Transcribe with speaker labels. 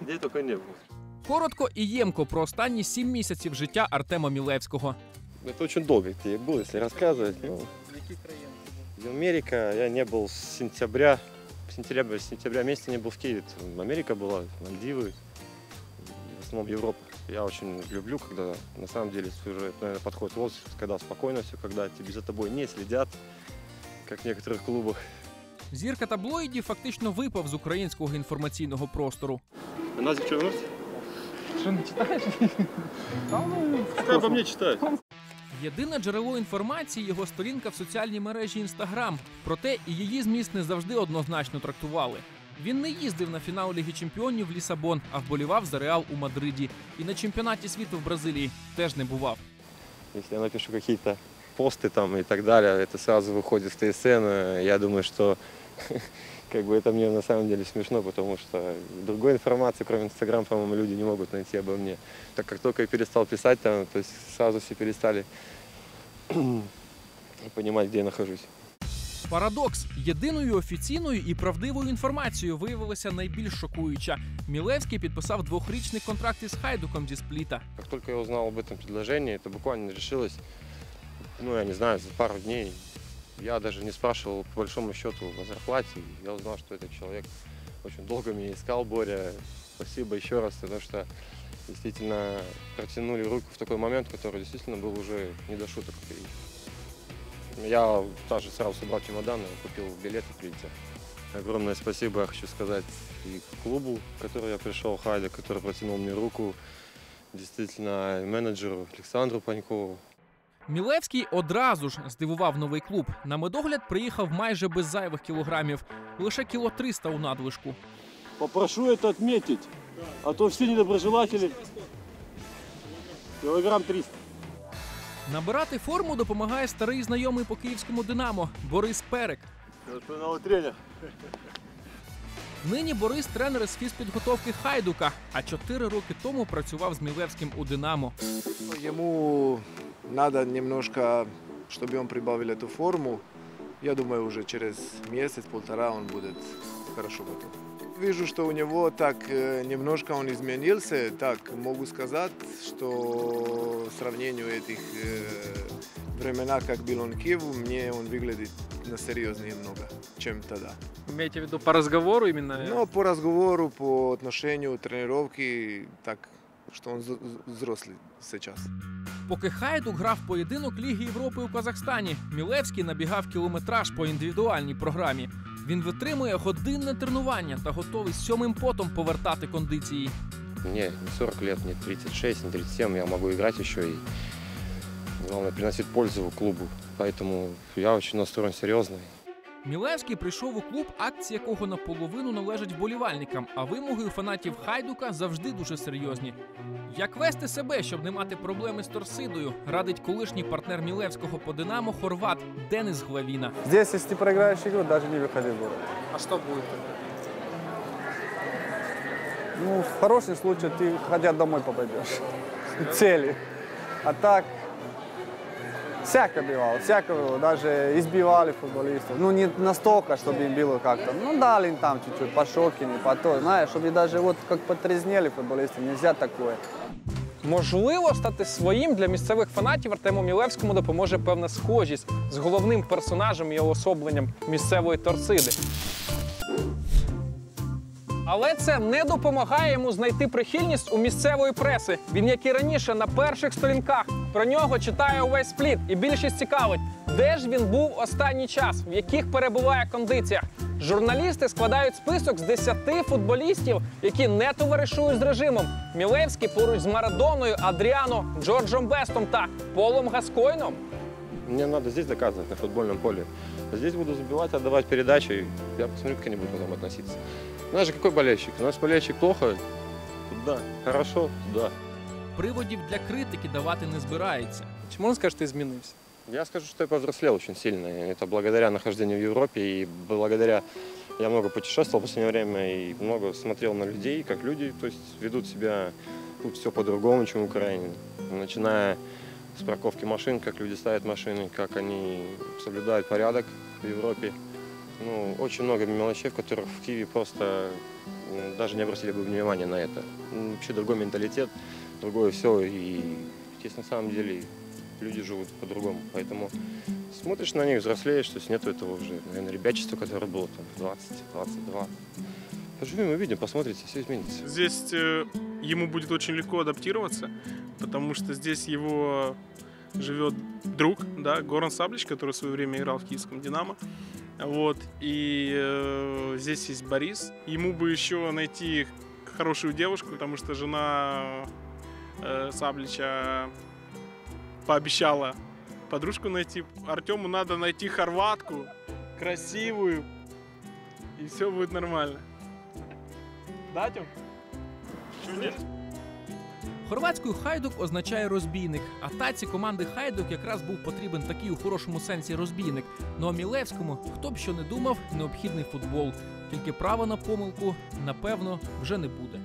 Speaker 1: Где только не был.
Speaker 2: Коротко і ємко про останні сім місяців життя Артема Мілевського.
Speaker 1: Это очень долго где я был, если рассказывать. Ну, Америка, я не был с сентября, сентября, с сентября месяца не был в Киеве. Америка была, Мальдивы, в основном Европа. Я очень люблю, когда на самом деле уже, наверное, подходит возраст, когда спокойно все, когда тебе за тобой не следят, как в некоторых клубах.
Speaker 2: Зірка таблоїдів фактично випав з українського інформаційного простору.
Speaker 1: Назик что, вернуться?
Speaker 3: Що не читаєш?
Speaker 1: Какая обо мне читает?
Speaker 2: Єдине джерело інформації його сторінка в соціальній мережі Інстаграм. Проте і її зміст не завжди однозначно трактували. Він не їздив на фінал Ліги Чемпіонів в Лісабон, а вболівав за Реал у Мадриді. І на чемпіонаті світу в Бразилії теж не бував.
Speaker 1: Если я напишу какие-то посты там и так далее, это сразу выходит в ТСН. Э, Я думаю, что как бы это мне на самом деле смешно, потому что другой информации, кроме Инстаграм, по-моему, люди не могут найти обо мне. Так как только я перестал писать там, то есть сразу все перестали понимать, где я нахожусь.
Speaker 2: Парадокс єдиною офіційною і правдивою інформацією виявилася найбільш шокуюча. Мілевський підписав двохрічний контракт із Хайдуком зі спліта.
Speaker 1: Как только я узнал об этом предложении, это буквально решилось, ну, я не знаю, за пару дней. Я даже не спрашивал, по большому счету, о зарплате. Я узнал, что этот человек очень долго меня искал, Боря. Спасибо еще раз, потому что действительно протянули руку в такой момент, который действительно был уже не до шуток. И я также сразу собрал чемоданы, купил билет и прилетел. Огромное спасибо я хочу сказать и клубу, в который я пришел, Хайде, который протянул мне руку, действительно и менеджеру Александру Панькову.
Speaker 2: Мілевський одразу ж здивував новий клуб. На медогляд приїхав майже без зайвих кілограмів, лише кіло 300 у надлишку.
Speaker 4: Попрошу это отметить, а то все недоброжелатели. Килограмм 300.
Speaker 2: Набирати форму допомагає старий знайомий по київському Динамо Борис Перек.
Speaker 4: Тренер.
Speaker 2: Нині Борис тренер з фізпідготовки Хайдука, а чотири роки тому працював з Мілевським у Динамо.
Speaker 5: Ему надо немножко, чтобы он прибавил эту форму. Я думаю, уже через месяц-полтора он будет хорошо готов. Вижу, что у него так э, немножко он изменился. Так, могу сказать, что сравнению этих э, времена, как был он Киев, мне он выглядит на серьезнее немного, чем тогда.
Speaker 3: Имеете в виду по разговору именно?
Speaker 5: Но по разговору, по отношению тренировки, так, что он взро- взрослый сейчас.
Speaker 2: Поки Хайдук грав поєдинок Ліги Європи у Казахстані, Мілевський набігав кілометраж по індивідуальній програмі. Він витримує годинне тренування та готовий сьомим потом повертати кондиції.
Speaker 1: Мне не 40 лет, не 36, не 37, я могу играть еще и главное приносить пользу клубу. Поэтому я очень настроен серьезно.
Speaker 2: Мілевський прийшов у клуб, акції якого наполовину належать вболівальникам, а вимоги у фанатів Хайдука завжди дуже серйозні. Як вести себе, щоб не мати проблеми з торсидою, радить колишній партнер Мілевського по Динамо Хорват Денис Главіна.
Speaker 6: Здесь, если ты проиграешь игру, даже не выходи в город.
Speaker 3: А что будет?
Speaker 6: Ну, в хорошем случае ты хотя домой попадешь. Цели. А так, всяко бывало, всяко было. Даже избивали футболистов. Ну, не настолько, чтобы им было как-то. Ну, дали им там чуть-чуть по Шокине, по то. Знаешь, чтобы даже вот как потрезнели футболисты. Нельзя такое.
Speaker 3: Можливо, стати своїм для місцевих фанатів Артему Мілевському допоможе певна схожість з головним персонажем і уособленням місцевої торциди. Але це не допомагає йому знайти прихильність у місцевої преси. Він, як і раніше, на перших сторінках про нього читає увесь спліт, і більшість цікавить, де ж він був останній час, в яких перебуває кондиціях. Журналісти складають список з 10 футболістів, які не товаришують з режимом. Мілевський поруч з Марадоною, Адріано, Джорджем Бестом та Полом Гаскойном.
Speaker 1: Мне надо здесь доказывать, на футбольном поле. А здесь буду забивать, отдавать передачи. и Я посмотрю, как они будут потом относиться. У нас же какой болельщик? У нас болельщик плохо, туда. Хорошо, туда.
Speaker 2: Приводів для критики давати не збирається.
Speaker 3: Чи можна сказати, ти змінився?
Speaker 1: Я скажу, что я повзрослел очень сильно. Это благодаря нахождению в Европе и благодаря... Я много путешествовал в последнее время и много смотрел на людей, как люди то есть, ведут себя тут все по-другому, чем в Украине. Начиная с парковки машин, как люди ставят машины, как они соблюдают порядок в Европе. Ну, очень много мелочей, в которых в Киеве просто даже не обратили бы внимания на это. М, Вообще другой менталитет, другое все. И здесь на самом деле люди живут по-другому. Поэтому смотришь на них, взрослеешь, то есть нету этого уже, наверное, ребячества, которое было там в 20, 22. Поживем, увидим, посмотрите, все изменится.
Speaker 7: Здесь э, ему будет очень легко адаптироваться, потому что здесь его живет друг, да, Горан Саблич, который в свое время играл в киевском «Динамо». Вот, и э, здесь есть Борис. Ему бы еще найти хорошую девушку, потому что жена э, Саблича пообещала подружку найти. Артему надо найти хорватку, красивую, и все будет нормально. Да, Тём?
Speaker 2: Хорватською хайдук означає розбійник, а таці команди хайдук якраз був потрібен такий у хорошому сенсі розбійник. Ну а Мілевському, хто б що не думав, необхідний футбол. Тільки права на помилку, напевно, вже не буде.